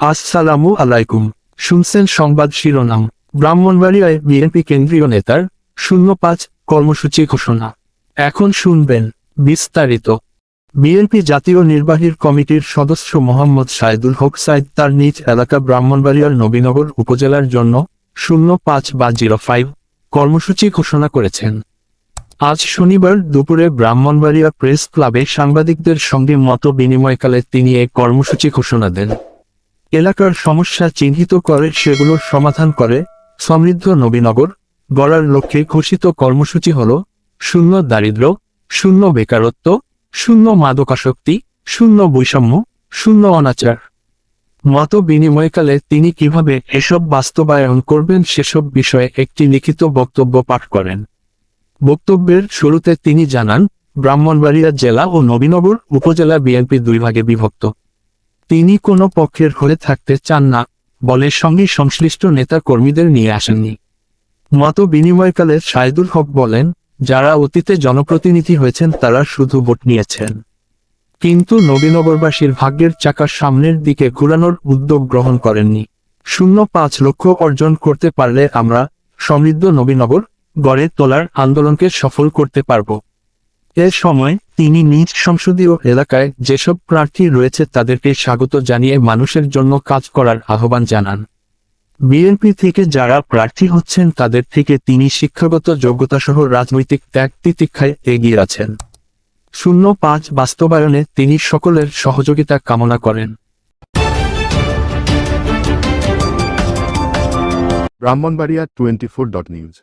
আসসালামু আলাইকুম। শুনছেন সংবাদ শিরোনাম। ব্রাহ্মণবাড়িয়ায় বিএনপি কেন্দ্রীয় নেতার শূন্য পাঁচ কর্মসূচি ঘোষণা। এখন শুনবেন বিস্তারিত। বিএনপি জাতীয় নির্বাহীর কমিটির সদস্য মোহাম্মদ সাইদুল হক সাইদ তার নিজ এলাকা ব্রাহ্মণবাড়িয়ার নবীনগর উপজেলার জন্য শূন্য পাঁচ বা জিরো ফাইভ কর্মসূচি ঘোষণা করেছেন। আজ শনিবার দুপুরে ব্রাহ্মণবাড়িয়া প্রেস ক্লাবে সাংবাদিকদের সঙ্গে মত বিনিময়কালে তিনি এই কর্মসূচি ঘোষণা দেন। এলাকার সমস্যা চিহ্নিত করে সেগুলোর সমাধান করে সমৃদ্ধ নবীনগর গড়ার লক্ষ্যে ঘোষিত কর্মসূচি হল শূন্য দারিদ্র্য শূন্য বেকারত্ব, শূন্য মাদকাসক্তি, শূন্য বৈষম্য, শূন্য অনাচার। মত বিনিময়কালে তিনি কীভাবে এসব বাস্তবায়ন করবেন সেসব বিষয়ে একটি লিখিত বক্তব্য পাঠ করেন। বক্তব্যের শুরুতে তিনি জানান, ব্রাহ্মণবাড়িয়া জেলা ও নবীনগর উপজেলা বিএনপি দুই ভাগে বিভক্ত। তিনি কোনো পক্ষের হয়ে থাকতে চান না, বলে সঙ্গে সংশ্লিষ্ট নেতা কর্মীদের নিয়ে আসেননি। মত বিনিময়কালে সাইদুল হক বলেন, যারা অতীতে জনপ্রতিনিধি হয়েছেন তারা শুধু ভোট নিয়েছেন। কিন্তু নবীনগরবাসীর ভাগ্যের চাকা সামনের দিকে ঘুরানোর উদ্যোগ গ্রহণ করেননি। শূন্য পাঁচ লক্ষ অর্জন করতে পারলে আমরা সমৃদ্ধ নবীনগর গড়ে তোলার আন্দোলনকে সফল করতে পারব। এ সময় তিনি নিজ সংসদীয় এলাকায় যেসব প্রার্থী রয়েছে তাদেরকে স্বাগত জানিয়ে মানুষের জন্য কাজ করার আহ্বান জানান। বিএনপি থেকে যারা প্রার্থী হচ্ছেন তাদের থেকে তিনি শিক্ষাগত যোগ্যতাসহ রাজনৈতিক ত্যাগ তিতিক্ষায় এগিয়ে আছেন। শূন্য পাঁচ বাস্তবায়নে তিনি সকলের সহযোগিতা কামনা করেন। Brahmanbaria twenty four dot news